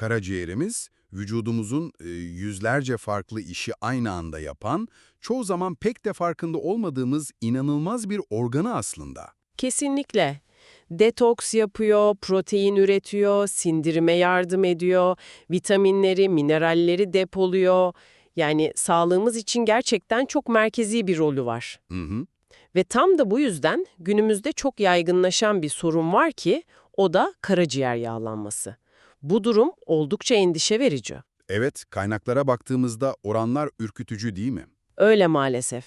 Karaciğerimiz, vücudumuzun e, yüzlerce farklı işi aynı anda yapan, çoğu zaman pek de farkında olmadığımız inanılmaz bir organı aslında. Kesinlikle. Detoks yapıyor, protein üretiyor, sindirime yardım ediyor, vitaminleri, mineralleri depoluyor. Yani sağlığımız için gerçekten çok merkezi bir rolü var. Hı hı. Ve tam da bu yüzden günümüzde çok yaygınlaşan bir sorun var ki o da karaciğer yağlanması. Bu durum oldukça endişe verici. Evet, kaynaklara baktığımızda oranlar ürkütücü değil mi? Öyle maalesef.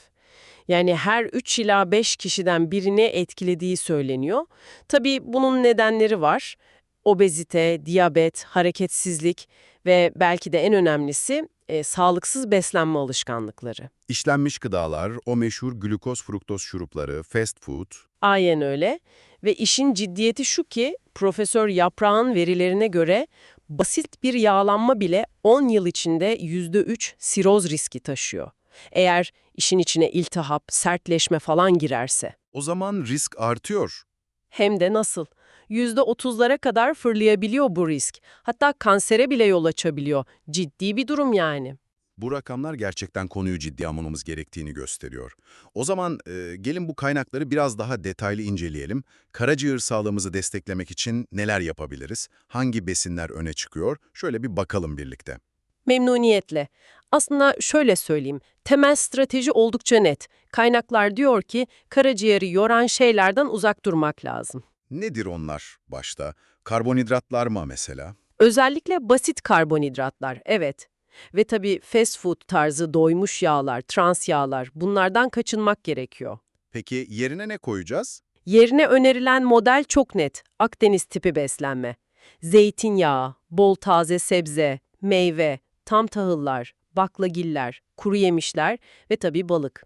Yani her 3 ila 5 kişiden birini etkilediği söyleniyor. Tabii bunun nedenleri var. Obezite, diyabet, hareketsizlik ve belki de en önemlisi e, sağlıksız beslenme alışkanlıkları. İşlenmiş gıdalar, o meşhur glukoz fruktoz şurupları, fast food. Aynen öyle. Ve işin ciddiyeti şu ki Profesör Yaprağın verilerine göre basit bir yağlanma bile 10 yıl içinde %3 siroz riski taşıyor. Eğer işin içine iltihap, sertleşme falan girerse. O zaman risk artıyor. Hem de nasıl? %30'lara kadar fırlayabiliyor bu risk. Hatta kansere bile yol açabiliyor. Ciddi bir durum yani. Bu rakamlar gerçekten konuyu ciddiye almamız gerektiğini gösteriyor. O zaman e, gelin bu kaynakları biraz daha detaylı inceleyelim. Karaciğer sağlığımızı desteklemek için neler yapabiliriz? Hangi besinler öne çıkıyor? Şöyle bir bakalım birlikte. Memnuniyetle. Aslında şöyle söyleyeyim, temel strateji oldukça net. Kaynaklar diyor ki karaciğeri yoran şeylerden uzak durmak lazım. Nedir onlar başta? Karbonhidratlar mı mesela? Özellikle basit karbonhidratlar, evet. Ve tabii fast food tarzı doymuş yağlar, trans yağlar bunlardan kaçınmak gerekiyor. Peki yerine ne koyacağız? Yerine önerilen model çok net, Akdeniz tipi beslenme. Zeytinyağı, bol taze sebze, meyve, tam tahıllar, baklagiller, kuru yemişler ve tabii balık.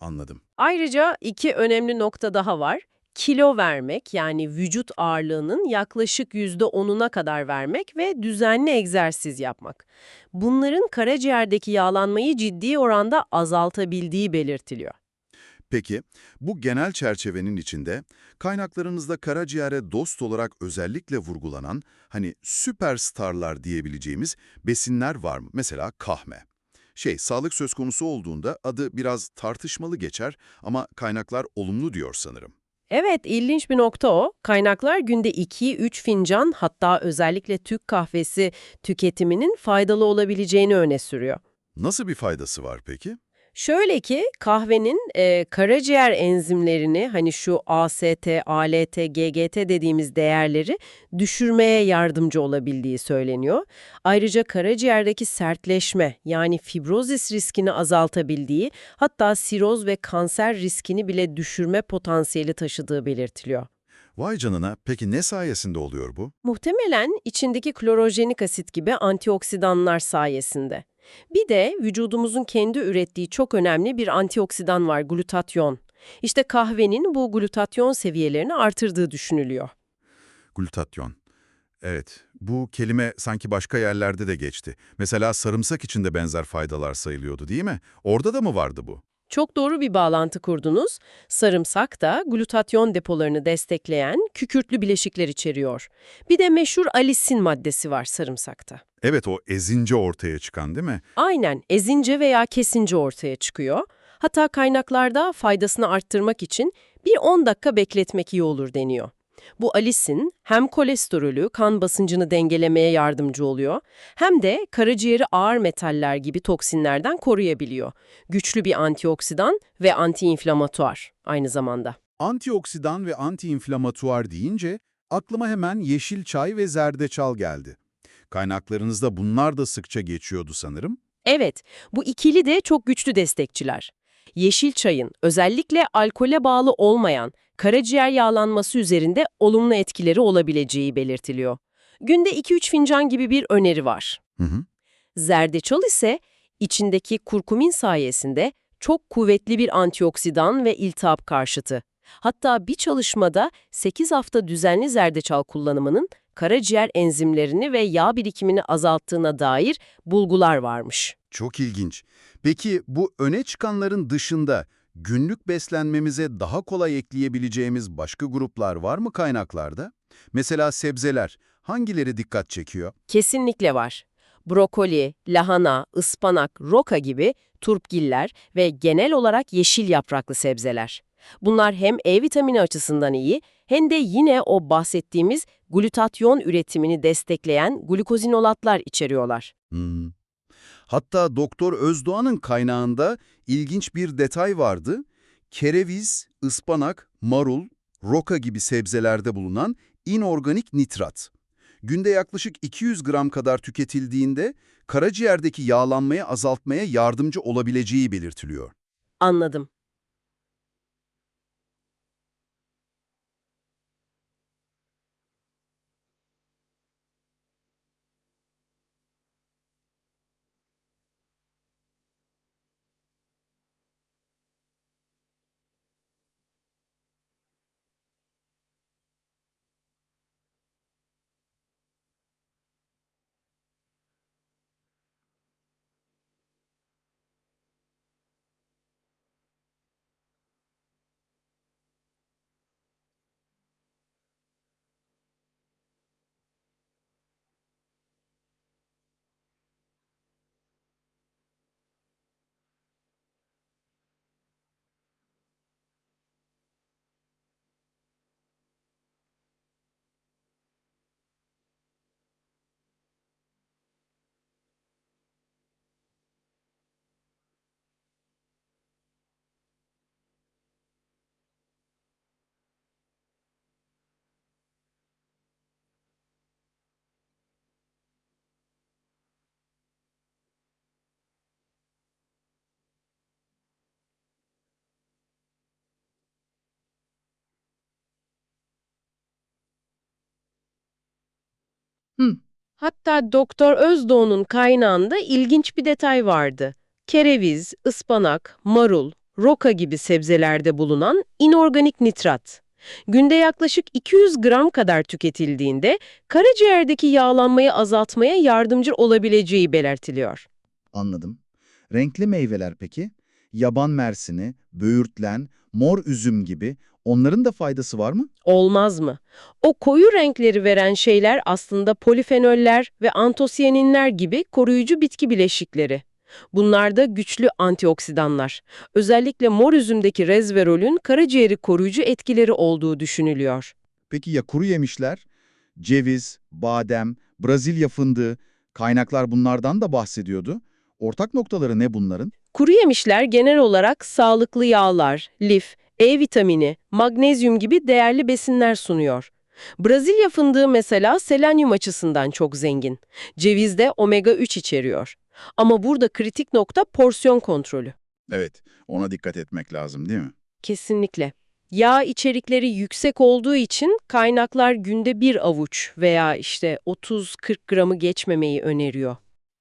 Anladım. Ayrıca iki önemli nokta daha var. Kilo vermek yani vücut ağırlığının yaklaşık %10'una kadar vermek ve düzenli egzersiz yapmak. Bunların karaciğerdeki yağlanmayı ciddi oranda azaltabildiği belirtiliyor. Peki, bu genel çerçevenin içinde kaynaklarınızda karaciğere dost olarak özellikle vurgulanan, hani süperstarlar diyebileceğimiz besinler var mı? Mesela kahve. Şey, sağlık söz konusu olduğunda adı biraz tartışmalı geçer ama kaynaklar olumlu diyor sanırım. Evet, ilginç bir nokta o. Kaynaklar günde 2-3 fincan hatta özellikle Türk kahvesi tüketiminin faydalı olabileceğini öne sürüyor. Nasıl bir faydası var peki? Şöyle ki kahvenin e, karaciğer enzimlerini hani şu AST, ALT, GGT dediğimiz değerleri düşürmeye yardımcı olabildiği söyleniyor. Ayrıca karaciğerdeki sertleşme yani fibrozis riskini azaltabildiği hatta siroz ve kanser riskini bile düşürme potansiyeli taşıdığı belirtiliyor. Vay canına, peki ne sayesinde oluyor bu? Muhtemelen içindeki klorojenik asit gibi antioksidanlar sayesinde. Bir de vücudumuzun kendi ürettiği çok önemli bir antioksidan var, glutatyon. İşte kahvenin bu glutatyon seviyelerini artırdığı düşünülüyor. Glutatyon. Evet, bu kelime sanki başka yerlerde de geçti. Mesela sarımsak için de benzer faydalar sayılıyordu değil mi? Orada da mı vardı bu? Çok doğru bir bağlantı kurdunuz. Sarımsak da glutatyon depolarını destekleyen kükürtlü bileşikler içeriyor. Bir de meşhur alisin maddesi var sarımsakta. Evet, o ezince ortaya çıkan değil mi? Aynen ezince veya kesince ortaya çıkıyor. Hatta kaynaklarda faydasını arttırmak için bir 10 dakika bekletmek iyi olur deniyor. Bu alisin hem kolesterolü, kan basıncını dengelemeye yardımcı oluyor, hem de karaciğeri ağır metaller gibi toksinlerden koruyabiliyor. Güçlü bir antioksidan ve antiinflamatuar aynı zamanda. Antioksidan ve antiinflamatuar deyince aklıma hemen yeşil çay ve zerdeçal geldi. Kaynaklarınızda bunlar da sıkça geçiyordu sanırım. Evet, bu ikili de çok güçlü destekçiler. Yeşil çayın özellikle alkole bağlı olmayan karaciğer yağlanması üzerinde olumlu etkileri olabileceği belirtiliyor. Günde 2-3 fincan gibi bir öneri var. Hı hı. Zerdeçal ise içindeki kurkumin sayesinde çok kuvvetli bir antioksidan ve iltihap karşıtı. Hatta bir çalışmada 8 hafta düzenli zerdeçal kullanımının karaciğer enzimlerini ve yağ birikimini azalttığına dair bulgular varmış. Çok ilginç. Peki bu öne çıkanların dışında günlük beslenmemize daha kolay ekleyebileceğimiz başka gruplar var mı kaynaklarda? Mesela sebzeler hangileri dikkat çekiyor? Kesinlikle var. Brokoli, lahana, ıspanak, roka gibi turpgiller ve genel olarak yeşil yapraklı sebzeler. Bunlar hem E vitamini açısından iyi hem de yine o bahsettiğimiz glutatyon üretimini destekleyen glukozinolatlar içeriyorlar. Hmm. Hatta Doktor Özdoğan'ın kaynağında ilginç bir detay vardı. Kereviz, ıspanak, marul, roka gibi sebzelerde bulunan inorganik nitrat. Günde yaklaşık 200 gram kadar tüketildiğinde karaciğerdeki yağlanmayı azaltmaya yardımcı olabileceği belirtiliyor. Anladım. Hatta Doktor Özdoğan'ın kaynağında ilginç bir detay vardı. Kereviz, ıspanak, marul, roka gibi sebzelerde bulunan inorganik nitrat. Günde yaklaşık 200 gram kadar tüketildiğinde karaciğerdeki yağlanmayı azaltmaya yardımcı olabileceği belirtiliyor. Anladım. Renkli meyveler peki? Yaban mersini, böğürtlen, mor üzüm gibi onların da faydası var mı? Olmaz mı? O koyu renkleri veren şeyler aslında polifenoller ve antosiyaninler gibi koruyucu bitki bileşikleri. Bunlar da güçlü antioksidanlar. Özellikle mor üzümdeki resverolün karaciğeri koruyucu etkileri olduğu düşünülüyor. Peki ya kuru yemişler? Ceviz, badem, Brezilya fındığı, kaynaklar bunlardan da bahsediyordu. Ortak noktaları ne bunların? Kuru yemişler genel olarak sağlıklı yağlar, lif, E vitamini, magnezyum gibi değerli besinler sunuyor. Brezilya fındığı mesela selenyum açısından çok zengin. Ceviz de omega 3 içeriyor. Ama burada kritik nokta porsiyon kontrolü. Evet, ona dikkat etmek lazım değil mi? Kesinlikle. Yağ içerikleri yüksek olduğu için kaynaklar günde bir avuç veya işte 30-40 gramı geçmemeyi öneriyor.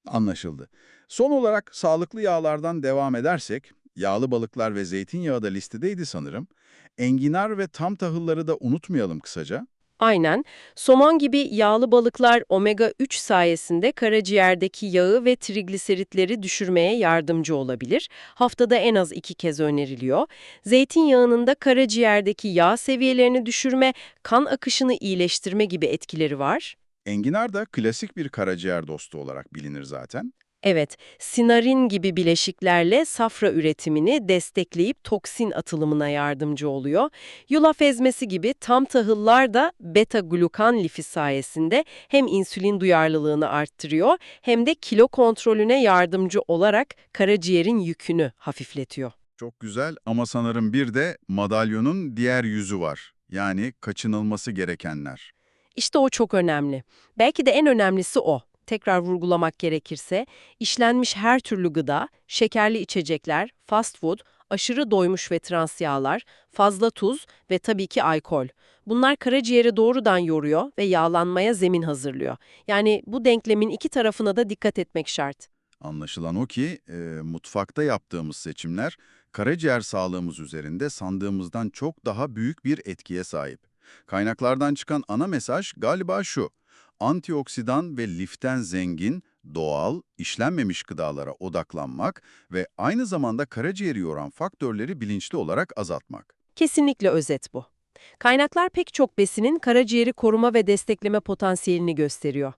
Anlaşıldı. Son olarak sağlıklı yağlardan devam edersek, yağlı balıklar ve zeytinyağı da listedeydi sanırım. Enginar ve tam tahılları da unutmayalım kısaca. Aynen. Somon gibi yağlı balıklar omega 3 sayesinde karaciğerdeki yağı ve trigliseritleri düşürmeye yardımcı olabilir. Haftada en az iki kez öneriliyor. Zeytinyağının da karaciğerdeki yağ seviyelerini düşürme, kan akışını iyileştirme gibi etkileri var. Enginar da klasik bir karaciğer dostu olarak bilinir zaten. Evet, sinarin gibi bileşiklerle safra üretimini destekleyip toksin atılımına yardımcı oluyor. Yulaf ezmesi gibi tam tahıllar da beta-glukan lifi sayesinde hem insülin duyarlılığını arttırıyor hem de kilo kontrolüne yardımcı olarak karaciğerin yükünü hafifletiyor. Çok güzel ama sanırım bir de madalyonun diğer yüzü var. Yani kaçınılması gerekenler. İşte o çok önemli. Belki de en önemlisi o. Tekrar vurgulamak gerekirse, işlenmiş her türlü gıda, şekerli içecekler, fast food, aşırı doymuş ve trans yağlar, fazla tuz ve tabii ki alkol. Bunlar karaciğeri doğrudan yoruyor ve yağlanmaya zemin hazırlıyor. Yani bu denklemin iki tarafına da dikkat etmek şart. Anlaşılan o ki e, mutfakta yaptığımız seçimler karaciğer sağlığımız üzerinde sandığımızdan çok daha büyük bir etkiye sahip. Kaynaklardan çıkan ana mesaj galiba şu. Antioksidan ve liften zengin, doğal, işlenmemiş gıdalara odaklanmak ve aynı zamanda karaciğeri yoran faktörleri bilinçli olarak azaltmak. Kesinlikle özet bu. Kaynaklar pek çok besinin karaciğeri koruma ve destekleme potansiyelini gösteriyor.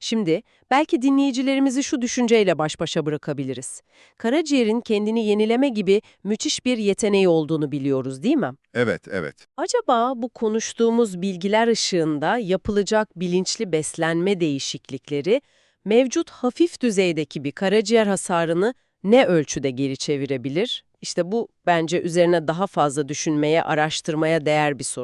Şimdi belki dinleyicilerimizi şu düşünceyle baş başa bırakabiliriz. Karaciğerin kendini yenileme gibi müthiş bir yeteneği olduğunu biliyoruz değil mi? Evet, evet. Acaba bu konuştuğumuz bilgiler ışığında yapılacak bilinçli beslenme değişiklikleri mevcut hafif düzeydeki bir karaciğer hasarını ne ölçüde geri çevirebilir? İşte bu bence üzerine daha fazla düşünmeye, araştırmaya değer bir soru.